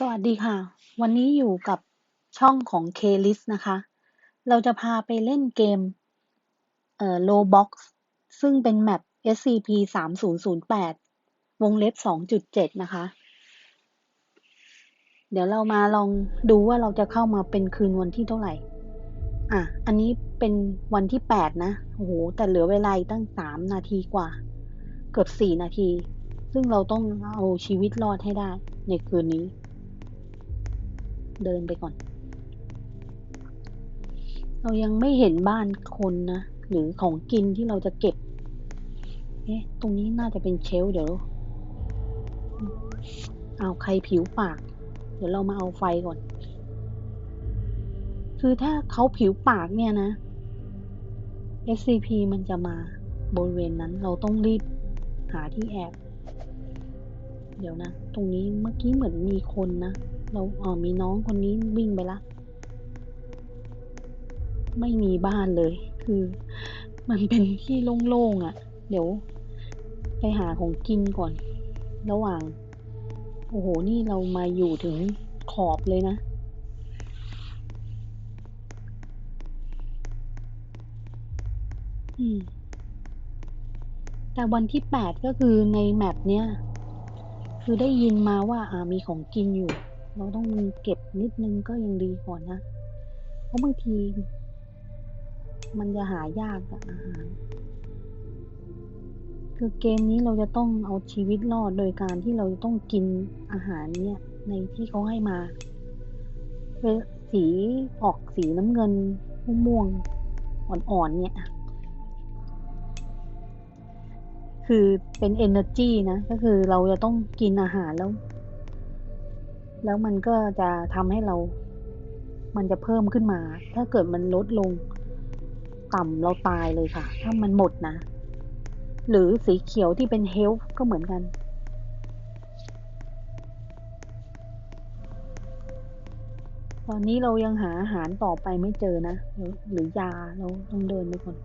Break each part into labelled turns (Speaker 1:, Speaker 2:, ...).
Speaker 1: สวัสดีค่ะ วันนี้อยู่กับช่องของ K-List นะคะ เราจะพาไปเล่นเกมเอ่อ Roblox ซึ่งเป็นแมป SCP-3008 วงเล็บ 2.7 นะคะ เดี๋ยวเรามาลองดูว่าเราจะเข้ามาเป็นคืนวันที่เท่าไหร่ อะ อันนี้เป็นวันที่ 8 นะ โอ้โห แต่เหลือเวลาตั้ง 3 นาทีกว่า เกือบ 4 นาที ซึ่งเราต้องเอาชีวิตรอดให้ได้ในคืนนี้ เดินไปก่อน เรายังไม่เห็นบ้านคนนะ หรือของกินที่เราจะเก็บ เอ๊ะ ตรงนี้น่าจะเป็นเชลเดี๋ยว เอาใครผิวปาก เดี๋ยวเรามาเอาไฟก่อน คือถ้าเขาผิวปากเนี่ยนะ SCP มันจะมาบริเวณนั้นเราต้องรีบหาที่แอบ เดี๋ยวนะ ตรงนี้เมื่อกี้เหมือนมีคนนะ เราเออมีน้องคนนี้วิ่งไปละ ไม่มีบ้านเลย คือ มันเป็นที่โล่งๆอะ่ะ เดี๋ยว ไปหาของกินก่อน ระหว่าง โอ้โห นี่เรามาอยู่ถึงขอบเลยนะแต่วันที่แปดก็คือในแมปเนี้ย คือได้ยินมาว่าอ่ามีของกินอยู่ เราต้องมีเก็บนิดนึงก็ยังดีก่อนนะ เพราะบางที มันจะหายากกับอาหาร คือเกมนี้เราจะต้องเอาชีวิตรอดโดยการที่เราจะต้องกินอาหารเนี่ยในที่เขาให้มา เป็นสีออกสีน้ำเงินม่วงอ่อนๆเนี่ยคือเป็น energy นะ ก็คือเราจะต้องกินอาหารแล้ว แล้วมันก็จะทำให้เรา มันจะเพิ่มขึ้นมา ถ้าเกิดมันลดลง ต่ำเราตายเลยค่ะ ถ้ามันหมดนะ หรือสีเขียวที่เป็น health ก็เหมือนกัน ตอนนี้เรายังหาอาหารต่อไปไม่เจอนะหรือยาเราต้องเดินไปก่อน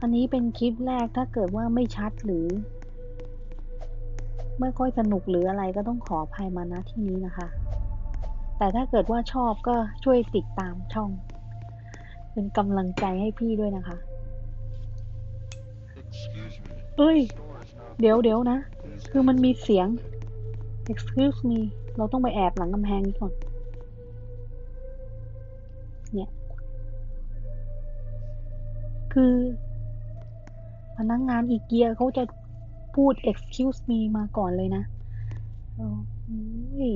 Speaker 1: อันนี้เป็นคลิปแรกถ้าเกิดว่าไม่ชัดหรือ ไม่ค่อยสนุกหรืออะไรก็ต้องขออภัยมาณที่นี้นะคะ แต่ถ้าเกิดว่าชอบก็ช่วยติดตามช่อง เป็นกำลังใจให้พี่ด้วยนะคะ เอ้ย เดี๋ยวเดี๋ยวนะ คือมันมีเสียง excuse me เราต้องไปแอบหลังกำแพงนี้ก่อน เนี่ย คือ พนักงงานอีเกียเขาจะพูด excuse me มาก่อนเลยนะโอ้ย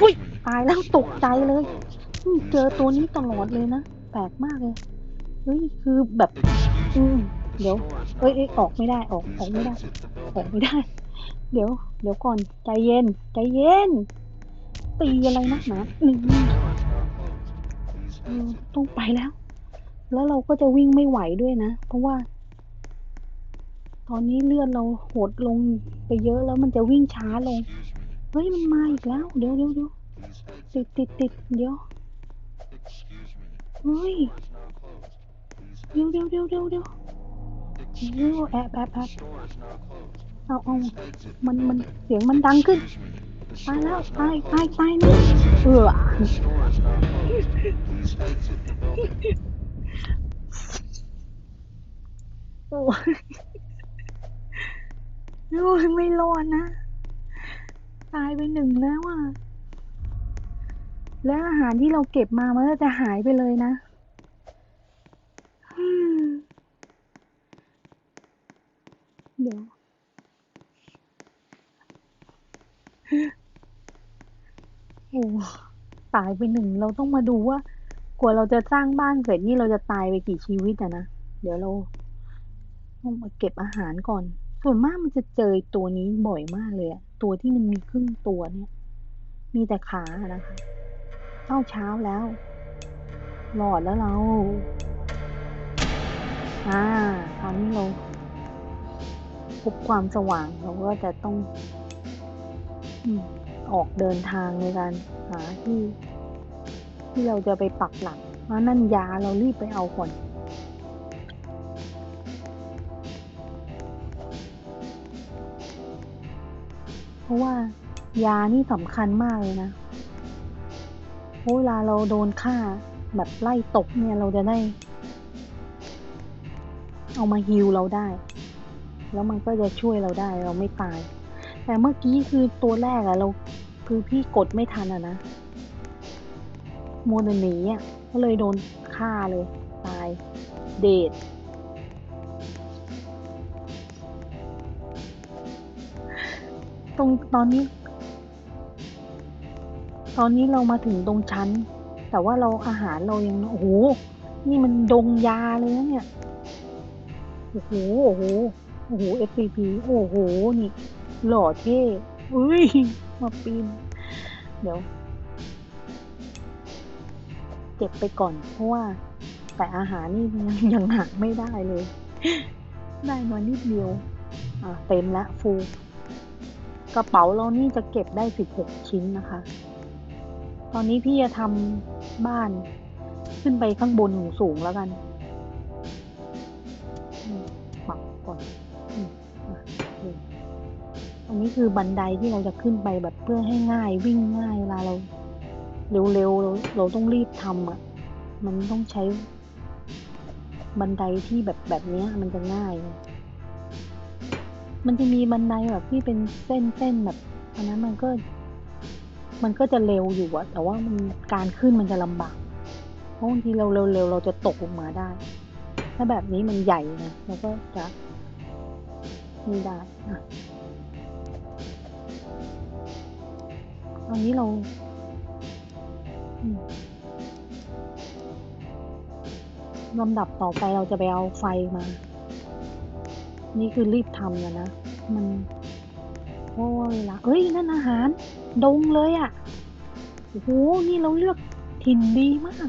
Speaker 1: อุ้ยตายแล้วตกใจเลยอืมเจอตัวนี้ตลอดเลยนะ แปลกมากเลย เฮ้ย คือแบบ อืม เดี๋ยวเอ้ยเอ้ยออกไม่ได้ ออก ออกไม่ได้ ออกไม่ได้ เดี๋ยว เดี๋ยวก่อน ใจเย็น ใจเย็น ตีอะไรนักหนาอืมเออต้องไปแล้ว แล้วเราก็จะวิ่งไม่ไหวด้วยนะ เพราะว่า ตอนนี้เลือดเราหดลงไปเยอะแล้วมันจะวิ่งช้าลง เฮ้ยมันมาอีกแล้ว เดี๋ยวเดี๋ยวเดี๋ยวติดติดติดเดี๋ยว เฮ้ย เดี๋ยวเดี๋ยวเดี๋ยวเดี๋ยวเดี๋ยวเดี๋ยวแอบแอบแอบเอาเอามันมันเสียงมันดังขึ้นตายแล้วตายตายตายนี่เออโอ้ โอ้ยไม่รอดนะ ตายไปหนึ่งแล้วอะ แล้วอาหารที่เราเก็บมามันก็จะหายไปเลยนะเดี๋ยว โอ้ตายไปหนึ่ง เราต้องมาดูว่ากว่าเราจะสร้างบ้านเสร็จนี่เราจะตายไปกี่ชีวิตอะนะ เดี๋ยวเราต้องมาเก็บอาหารก่อน ส่วนมากมันจะเจอตัวนี้บ่อยมากเลยอะตัวที่มันมีครึ่งตัวเนี่ย มีแต่ขาอะนะคะเข้าเช้าแล้วหลอดแล้วเราอ่าคราวนี้เราพบความสว่างเราก็จะต้องออกเดินทางในการหาที่ ที่เราจะไปปักหลักเพรานั่นยาเรารีบไปเอาก่อน เพราะว่ายานี่สำคัญมากเลยนะเพราะเวลาเราโดนฆ่าแบบไล่ตกเนี่ยเราจะได้ เอามาฮิวเราได้ แล้วมันก็จะช่วยเราได้เราไม่ตาย แต่เมื่อกี้คือตัวแรกอะเราคือพี่กดไม่ทันอะนะโมวแต่หนีอะก็เลยโดนฆ่าเลย ตาย เดท ตรงตอนนี้ ตอนนี้เรามาถึงตรงชั้น แต่ว่าเราอาหารเรายังโอ้โหนี่มันดงยาเลยนะเนี่ยโอ้โหโอ้โหโอ้โห FPP โอ้โหนี่หล่อเท่อุ้ยมาปีนเดี๋ยวเก็บไปก่อน เพราะว่า แต่อาหารนี่ยังยังหาไม่ได้เลย ได้มานิดเดียว อ่าเต็มละฟูลก ระเป๋าเรานี่จะเก็บได้สิบหกชิ้นนะคะ ตอนนี้พี่จะทำบ้านขึ้นไปข้างบนสูงแล้วกันปักก่อนอันนี้คือบันไดที่เราจะขึ้นไปแบบเพื่อให้ง่ายวิ่งง่ายเวลาเราเร็วๆเราเราต้องรีบทำอะ มันต้องใช้บันไดที่แบบแบบนี้มันจะง่าย มันจะมีบันไดแบบที่เป็นเส้นเส้นแบบอันนั้นมันก็ มันก็จะเร็วอยู่อะแต่ว่ามันการขึ้นมันจะลำบาก เพราะบางทีเราเร็วๆเราจะตกลงมาได้ ถ้าแบบนี้มันใหญ่ไงเราก็จะนี่ได้อะตอนนี้เราลำดับต่อไปเราจะไปเอาไฟมา นี่คือรีบทำแล้วนะ มันเพราะว่าเวลาเอ้ย นั่นอาหาร ดงเลยอะ่ะโอ้โห นี่เราเลือกถิ่นดีมาก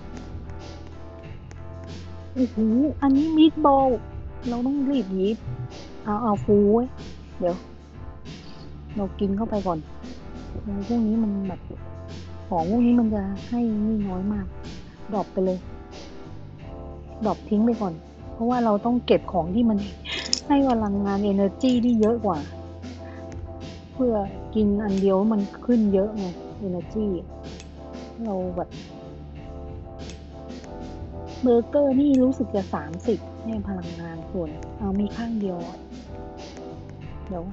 Speaker 1: โอ้โห อันนี้มีดบอล เราต้องรีบหยิบ เอาเอาฟูไว้เดี๋ยว เรากินเข้าไปก่อนพวกนี้มันแบบของพวกนี้มันจะให้นี่น้อยมาก ดรอปไปเลย ดรอปทิ้งไปก่อน เพราะว่าเราต้องเก็บของที่มัน ให้พลังงาน energy ที่เยอะกว่า เพื่อกินอันเดียวมันขึ้นเยอะไง energy เราแบบเบอร์เกอร์นี่รู้สึกจะสามสิบให้พลังงานส่วนเอามีข้างเดียว เดี๋ยว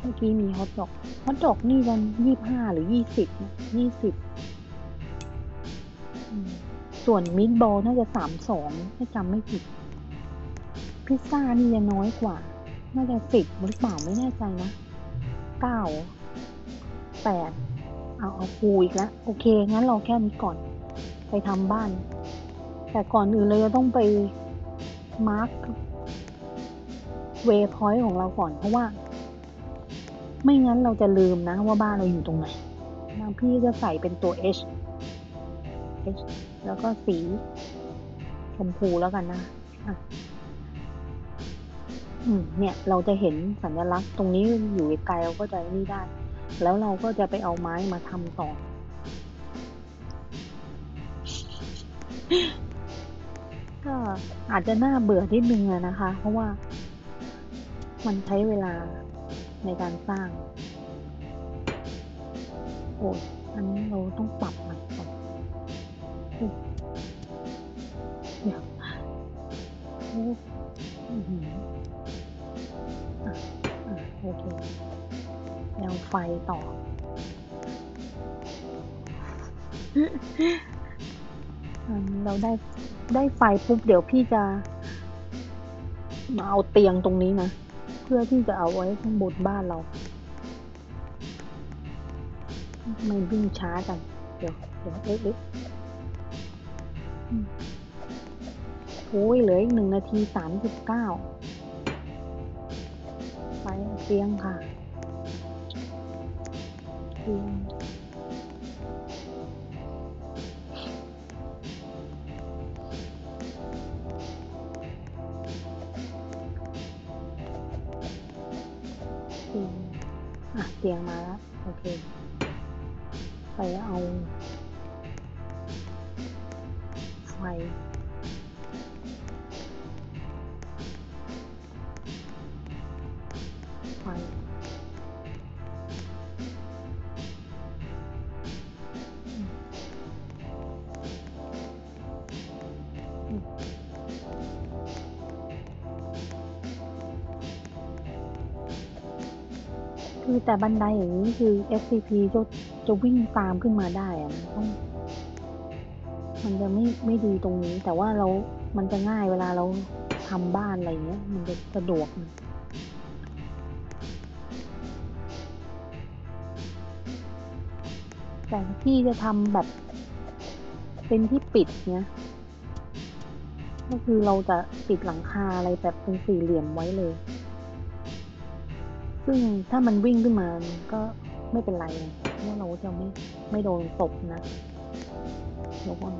Speaker 1: เมื่อกี้มีฮอทดอกฮอทดอกนี่กันยี่ห้าหรือยี่สิบยี่สิบส่วนมิตบอลน่าจะสามสองถ้าจำไม่ผิด พิซซ่านี่จะน้อยกว่า น่าจะสิบหรือเปล่าไม่แน่ใจนะเก้าแปดเอาเอาฟูอีกแล้วโอเค งั้นเราแค่นี้ก่อน ไปทำบ้าน แต่ก่อนอื่นเราจะต้องไปมาร์คเวพอยต์ของเราก่อนเพราะว่า ไม่งั้นเราจะลืมนะว่าบ้านเราอยู่ตรงไหนบางพี่จะใส่เป็นตัว H H แล้วก็สีชมพูแล้วกันนะอืม เนี่ยเราจะเห็นสัญลักษณ์ตรงนี้อยู่ไกลเราก็จะนี่ได้ แล้วเราก็จะไปเอาไม้มาทำต่อ ก็อาจจะน่าเบื่อนิดนึงนะคะ เพราะว่ามันใช้เวลาในการสร้าง โอ้ยอันนี้เราต้องปรับใหม่ก่อน ไฟต่อ เราได้ได้ไฟปุ๊บเดี๋ยวพี่จะมาเอาเตียงตรงนี้นะ เพื่อที่จะเอาไว้ข้างบนบ้านเราไม่วิ่งช้ากัน เดี๋ยวเดี๋ยวเอ๊ะเอ๊ะโอ้ยเหลืออีกหนึ่งนาทีสามสิบเก้าไปเตียงค่ะ คืนเตียงอะเตียงมาแล้ว โอเค ไปเอา แต่บันไดอย่างนี้คือ SCP จะจะวิ่งตามขึ้นมาได้อะมันต้องมันจะไม่ไม่ดีตรงนี้ แต่ว่าเรา มันจะง่ายเวลาเราทำบ้านอะไรเงี้ย มันจะสะดวกแต่ที่จะทำแบบเป็นที่ปิดเนี้ย ก็คือเราจะปิดหลังคาอะไรแบบเป็นสี่เหลี่ยมไว้เลย ซึ่งถ้ามันวิ่งขึ้นมาก็ไม่เป็นไรเพราะว่าเราจะไม่ไม่โดนตกนะเดี๋ยวก่อน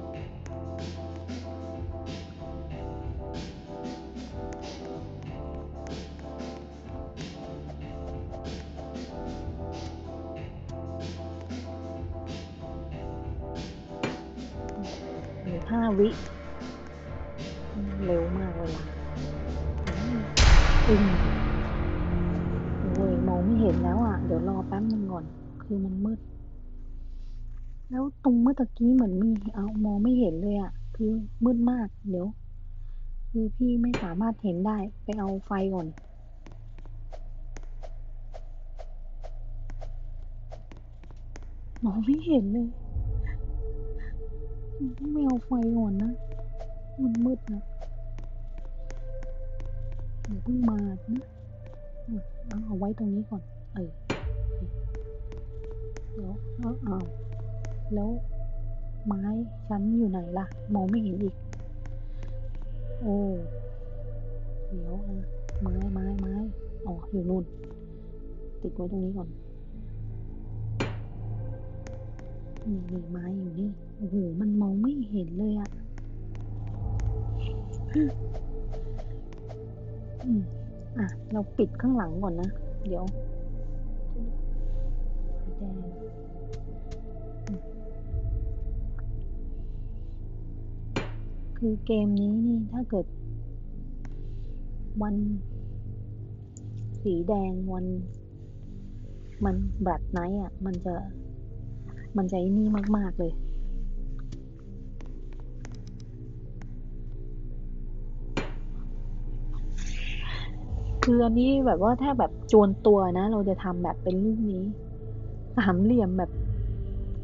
Speaker 1: ห้าวิเร็วมากเลยล่ะอืมโอ้ยมอง เห็นแล้วอะ เดี๋ยวรอแป๊บนึงก่อน คือมันมืด แล้วตรงเมื่อตะกี้เหมือนมีเอามองไม่เห็นเลยอะ คือมืดมาก เดี๋ยว คือพี่ไม่สามารถเห็นได้ ไปเอาไฟก่อน มองไม่เห็นเลย ไม่เอาไฟก่อนนะ มันมืดนะเดี๋ยวเพิ่งมานะอะ เอาเอาไว้ตรงนี้ก่อน เออเดี๋ยวเอาเอาแล้วไม้ชั้นอยู่ไหนล่ะ มองไม่เห็นอีก โอ้เดี๋ยวอะไม้ไม้ไม้อ๋ออยู่นู่น ติดไว้ตรงนี้ก่อน นี่นี่ไม้อยู่นี่ โอ้โห มันมองไม่เห็นเลยอะอืม อะ เราปิดข้างหลังก่อนนะ เดี๋ยวสีแดงคือเกมนี้นี่ถ้าเกิด วัน สีแดงวันมันแบล็คไนท์อะ มันจะ มันจะนี่มาก ๆ เลย คืออันนี้แบบว่าถ้าแบบจวนตัวนะ เราจะทำแบบเป็นรูปนี้สามเหลี่ยมแบบ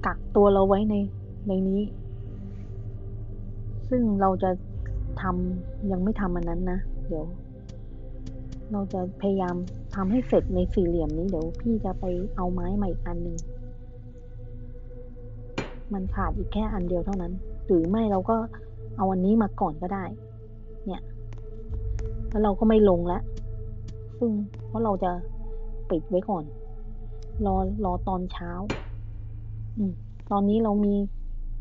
Speaker 1: กักตัวเราไว้ในในนี้ ซึ่งเราจะทำยังไม่ทำอันนั้นนะ เดี๋ยว เราจะพยายามทำให้เสร็จในสี่เหลี่ยมนี้เดี๋ยวพี่จะไปเอาไม้ใหม่อีกอันหนึ่งมันขาดอีกแค่อันเดียวเท่านั้น หรือไม่เราก็เอาอันนี้มาก่อนก็ได้ เนี่ย แล้วเราก็ไม่ลงแล้ว ซึ่งเพราะเราจะปิดไว้ก่อน รอรอตอนเช้า อืม ตอนนี้เรามี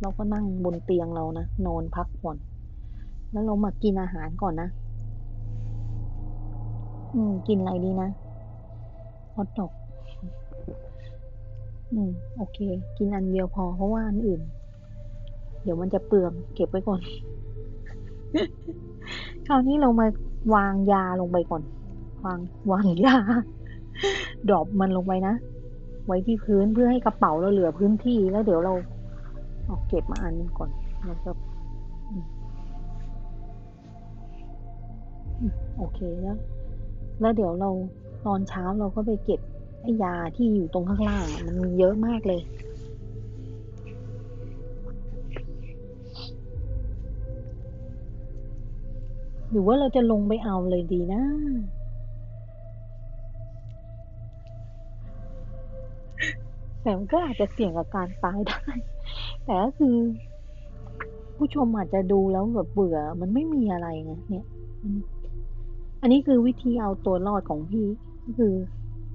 Speaker 1: เราก็นั่งบนเตียงเรานะ นอนพักผ่อน แล้วเรามากินอาหารก่อนนะ อืม กินอะไรดีนะฮอทดอก อืม โอเค กินอันเดียวพอ เพราะว่าอันอื่น เดี๋ยวมันจะเปลือง เก็บไว้ก่อน คราวนี้เรามาวางยาลงไปก่อน วางวางยาดรอปมันลงไปนะ ไว้ที่พื้นเพื่อให้กระเป๋าเราเหลือพื้นที่แล้วเดี๋ยวเราเอาเก็บมาอันนึงก่อนแล้วก็โอเคแล้ว แล้วเดี๋ยวเราตอนเช้าเราก็ไปเก็บไอ้ยาที่อยู่ตรงข้างล่าง มันมีเยอะมากเลยหรือว่าเราจะลงไปเอาเลยดีนะ แต่มันก็อาจจะเสี่ยงกับการตายได้ แต่ก็คือ ผู้ชมอาจจะดูแล้วแบบเบื่อ มันไม่มีอะไรไงเนี่ยมันอันนี้คือวิธีเอาตัวรอดของพี่ก็คือ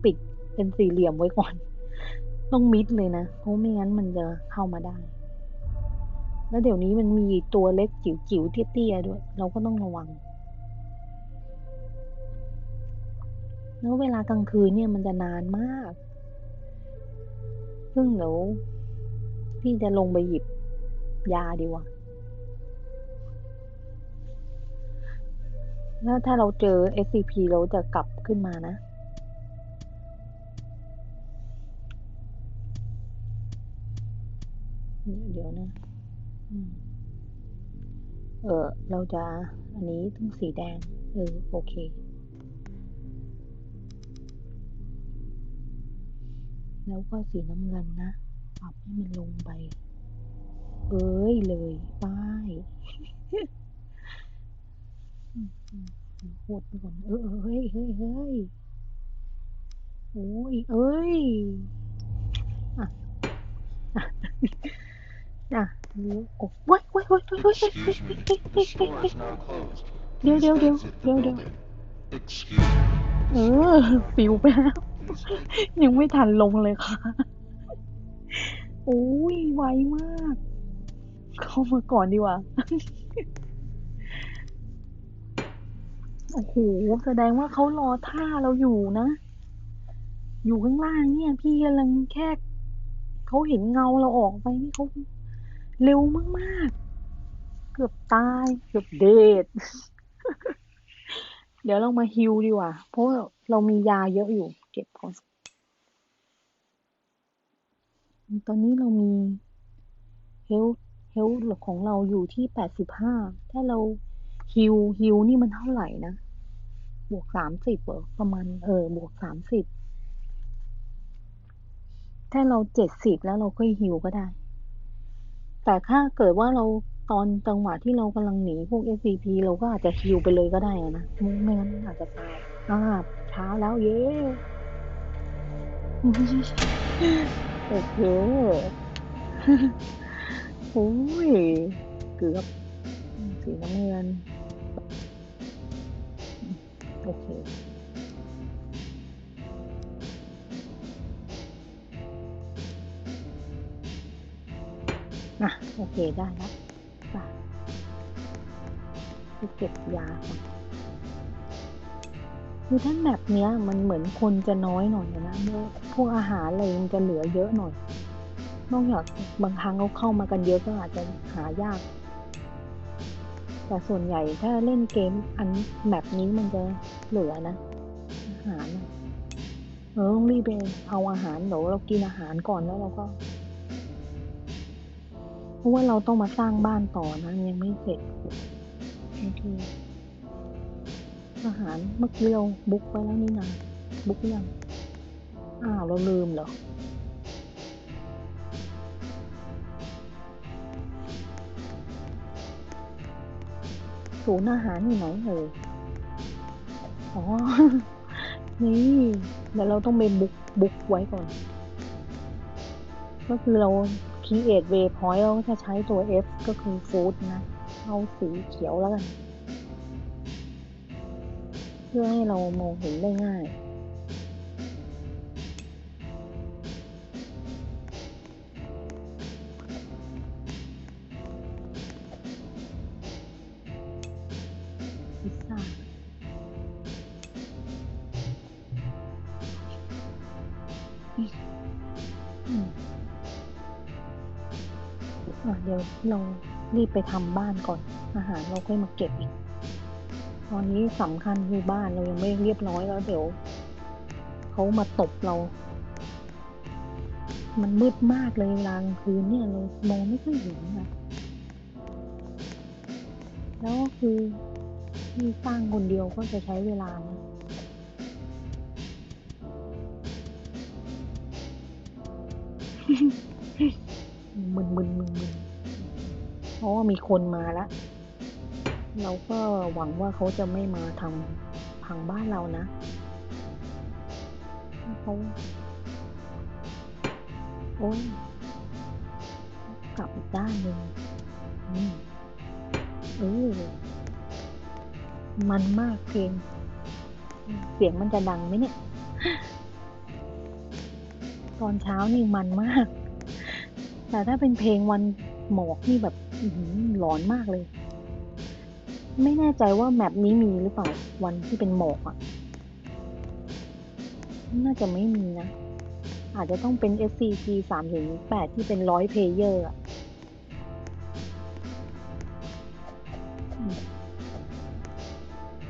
Speaker 1: ปิดเป็นสี่เหลี่ยมไว้ก่อน ต้องมิดเลยนะ เพราะไม่งั้นมันจะเข้ามาได้ แล้วเดี๋ยวนี้มันมีตัวเล็กจิ๋วๆเตี้ยๆด้วย เราก็ต้องระวังแล้วเวลากลางคืนเนี่ยมันจะนานมาก ซึ่งเดี๋ยวพี่จะลงไปหยิบยาดีกว่าแล้วถ้าเราเจอ SCP เราจะกลับขึ้นมานะ เดี๋ยวนะเออเราจะ อันนี้ต้องสีแดง เออ โอเค แล้วก็สีน้ำเงินนะ ปรับให้มันลงไปเอ้ยเลยป้ายโหดไปก่อนเออเออเฮ้ยเฮ้ยเฮ้ยโอ้ยเอ้ยอะอะอะเลี้ยว้ยว้ยว้ยว้ยว้ยว้ย
Speaker 2: Excuse me, the store is now closed.
Speaker 1: เดี๋ยวเดี๋ยวเดี๋ยวเดี๋ยวเดี๋ยวเออปิวไปแล้ว ยังไม่ทันลงเลยค่ะ โอ้ย ไวมาก เข้ามาก่อนดีกว่า โอ้โห แสดงว่าเขารอท่าเราอยู่นะ อยู่ข้างล่างเนี่ย พี่กำลังแค่เขาเห็นเงาเราออกไปนี่เขาเร็วมากๆ เกือบตาย เกือบเดดเดี๋ยวเรามาฮิลดีกว่า เพราะเรามียาเยอะอยู่ เก็บก่อน ตอนนี้เรามีเฮลเฮลของเราอยู่ที่แปดสิบห้า ถ้าเราฮิลฮิลนี่มันเท่าไหร่นะ บวกสามสิบเหรอประมาณเออบวกสามสิบ ถ้าเราเจ็ดสิบแล้วเราค่อยฮิลก็ได้ แต่ถ้าเกิดว่าเราตอนจังหวะที่เรากำลังหนีพวก SCP เราก็อาจจะฮิลไปเลยก็ได้นะไม่งั้นอาจจะตายอ่าเช้าแล้วเย้ โอเคโอ้ย เกือบ สีน้ำเงิน โอเคอะโอเค ได้แล้วไปไปเก็บยาก่อน คือถ้าแบบเนี้ยมันเหมือนคนจะน้อยหน่อยนะเมื่อพวกอาหารอะไรมันจะเหลือเยอะหน่อย นอกจากบางครั้งเขาเข้ามากันเยอะก็อาจจะหายาก แต่ส่วนใหญ่ถ้าเล่นเกมอันแบบนี้มันจะเหลือนะ อาหารเราต้องรีบไปเอาอาหารเดี๋ยวเรากินอาหารก่อนแล้วเราก็เพราะว่าเราต้องมาสร้างบ้านต่อนะยังไม่เสร็จโอเค อาหารเมื่อกี้เราบุ๊กไปแล้วนี่นะบุ๊กยังอ้าวเราลืมเหรอศูนย์อาหารอยู่ไหนเอ่ยอ๋อ นี่เดี๋ยวเราต้องไปบุ๊กบุ๊กไว้ก่อน ก็คือเรา create waypoint เราก็จะใช้ตัว F ก็คือ food นะ เอาสีเขียวแล้วกัน เพื่อให้เรามองเห็นได้ง่ายพิซซ่าอืมอะเดี๋ยวเรารีบไปทำบ้านก่อน อาหารเราค่อยมาเก็บอีก ตอนนี้สำคัญคือบ้านเรายังไม่เรียบร้อยแล้วเดี๋ยวเขามาตบเรา มันมืดมากเลยเวลากลางคืนเนี่ยเรามองไม่ค่อยเห็นนะแล้วก็คือที่สร้างคนเดียวก็จะใช้เวลานะมึนมึนมึนมึนเพราะว่ามีคนมาแล้ว เราก็หวังว่าเขาจะไม่มาทำพังบ้านเรานะเขาโอ้ยกลับอีกด้านหนึ่งอืมเออมันมากเพลง เสียงมันจะดังไหมเนี่ย ตอนเช้านี่มันมาก แต่ถ้าเป็นเพลงวันหมอกนี่แบบอือหลอนมากเลย ไม่แน่ใจว่าแมปนี้มีหรือเปล่าวันที่เป็นหมอกอะ่ะน่าจะไม่มีนะ อาจจะต้องเป็น SCP สามถึงแปดที่เป็นร้อยเพลเยอร์อะ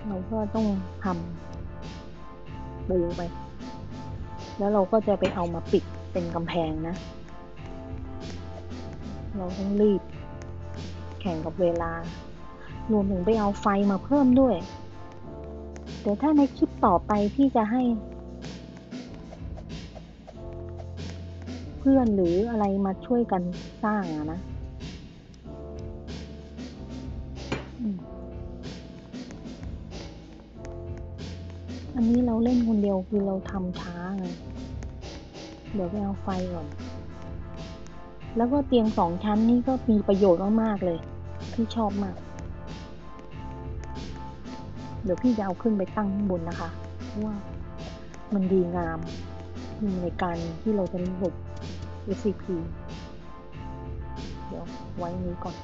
Speaker 1: เราก็ต้องทำปูไป แล้วเราก็จะไปเอามาปิดเป็นกำแพงนะ เราต้องรีบ แข่งกับเวลา รวมถึงไปเอาไฟมาเพิ่มด้วย เดี๋ยวถ้าในคลิปต่อไปพี่จะให้ เพื่อนหรืออะไรมาช่วยกันสร้างอะนะอันนี้เราเล่นคนเดียวคือเราทำช้าไง เดี๋ยวไปเอาไฟก่อน แล้วก็เตียงสองชั้นนี่ก็มีประโยชน์มากๆเลย พี่ชอบมาก เดี๋ยวพี่จะเอาขึ้นไปตั้งข้างบนนะคะเพราะว่ามันดีงามในการที่เราจะหลบ SCP เดี๋ยวไว้นี้ก่อน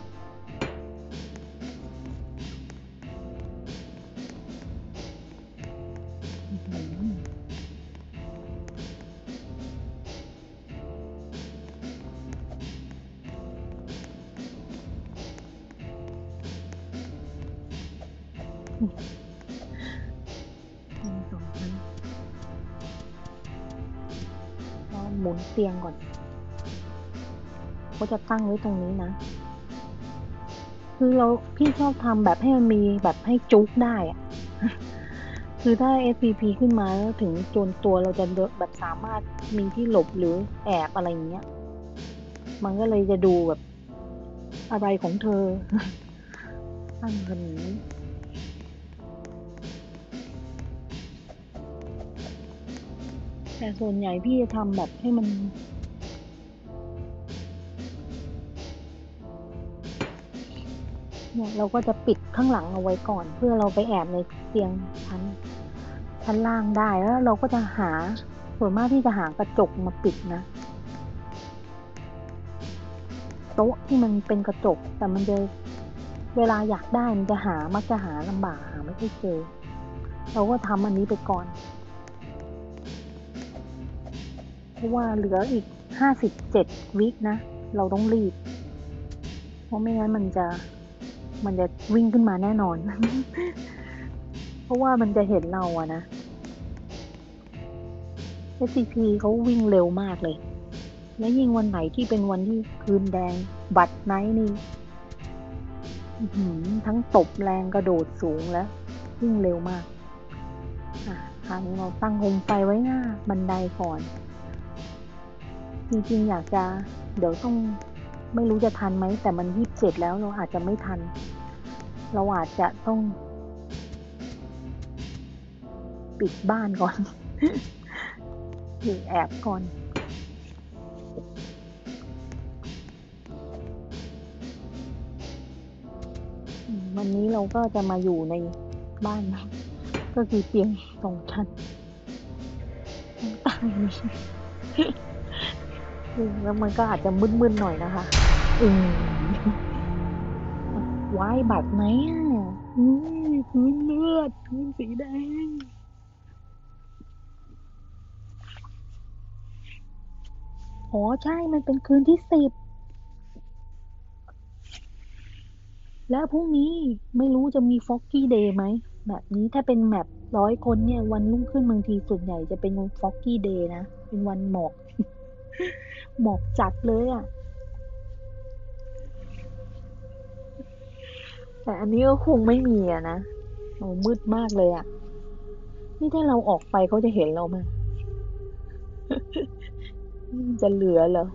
Speaker 1: ตียงก่อนก็จะตั้งไว้ตรงนี้นะ คือเราพี่ชอบทำแบบให้มันมีแบบให้จุกได้อะคือถ้า SCP ขึ้นมาแล้วถึงโจนตัวเราจะแบบสามารถมีที่หลบหรือแอบอะไรอย่างเงี้ย มันก็เลยจะดูแบบอะไรของเธอตั้งกันนี้ แต่ส่วนใหญ่พี่จะทำแบบให้มัน เนี่ยเราก็จะปิดข้างหลังเอาไว้ก่อน เพื่อเราไปแอบในเตียงชั้นชั้นล่างได้แล้วเราก็จะหาส่วนมากที่จะหากระจกมาปิดนะโต๊ะที่มันเป็นกระจกแต่มันจะเวลาอยากได้มันจะหามักจะหาลำบากหาไม่ค่อยเจอ เราก็ทำอันนี้ไปก่อน เพราะว่าเหลืออีกห้าสิบเจ็ดวินะ เราต้องรีบ เพราะไม่งั้นมันจะมันจะวิ่งขึ้นมาแน่นอน เพราะว่ามันจะเห็นเราอะนะ SCP เขาวิ่งเร็วมากเลย และยิ่งวันไหนที่เป็นวันที่คืนแดง บัตรไนท์นี่ทั้งตบแรงกระโดดสูงและวิ่งเร็วมาก อะคราวนี้เราตั้งโคมไฟไว้หน้าบันไดก่อน จริงๆอยากจะเดี๋ยวต้องไม่รู้จะทันไหม แต่มันยี่สิบเจ็ดแล้วเราอาจจะไม่ทัน เราอาจจะต้อง ปิดบ้านก่อนหรือแอบก่อน วันนี้เราก็จะมาอยู่ในบ้านนะก็คือเตียงสองชั้นต่างๆ นี้อืมแล้วมันก็อาจจะมึนๆหน่อยนะคะ อืมวายบัตรไหมอะอืมพื้นเลือดพื้นสีแดงอ๋อใช่มันเป็นคืนที่สิบ แล้วพรุ่งนี้ไม่รู้จะมีฟ็อกกี้เดย์ไหมแบบนี้ถ้าเป็นแมปร้อยคนเนี่ย วันรุ่งขึ้นบางทีส่วนใหญ่จะเป็นฟ็อกกี้เดย์นะ เป็นวันหมอก หมอกจัดเลยอะ่ะ แต่อันนี้ก็คงไม่มีอะนะโอ้มืดมากเลยอะ่ะ นี่ถ้าเราออกไปเขาจะเห็นเราไหมจะเหลือเหรอ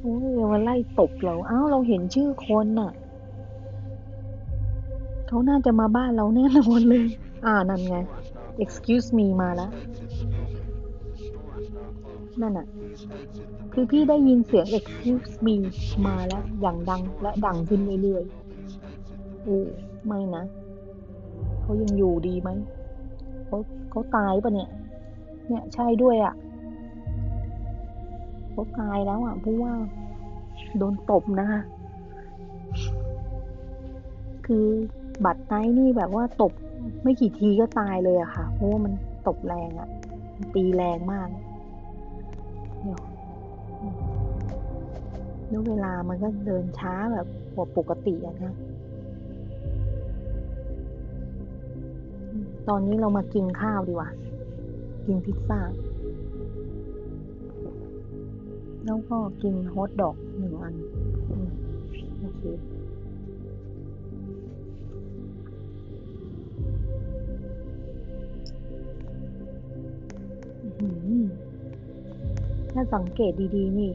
Speaker 1: โอ้ยมาไล่ตบเรา อ้าวเราเห็นชื่อคนน่ะ เขาน่าจะมาบ้านเราแน่นอนเลย อ่านั่นไง excuse me มาแล้ว นั่นน่ะคือพี่ได้ยินเสียง excuse me มาแล้วอย่างดังและดังขึ้นเรื่อยๆโอ้ไม่นะ เขายังอยู่ดีไหม เขาเขาตายปะเนี่ย เนี่ยใช่ด้วยอะ่ะเขาตายแล้วอะเพราะว่าโดนตบนะคะ คือบัตรไนท์นี่แบบว่าตบไม่กี่ทีก็ตายเลยอะค่ะ เพราะว่ามันตบแรงอะตีแรงมาก แล้วเวลามันก็เดินช้าแบบกว่าปกติอะนะ ตอนนี้เรามากินข้าวดีกว่า กินพิซซ่า แล้วก็กินฮอทดอกหนึ่งอันโอเคถ้าสังเกตดี ๆ นี่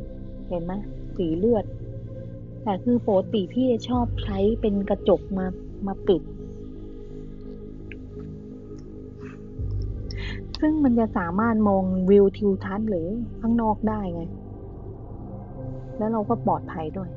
Speaker 1: เห็นไหม สีเลือด แต่คือปกติพี่จะชอบใช้เป็นกระจกมามาปิด ซึ่งมันจะสามารถมองวิวทิวทัศน์หรือข้างนอกได้ไง แล้วเราก็ปลอดภัยด้วย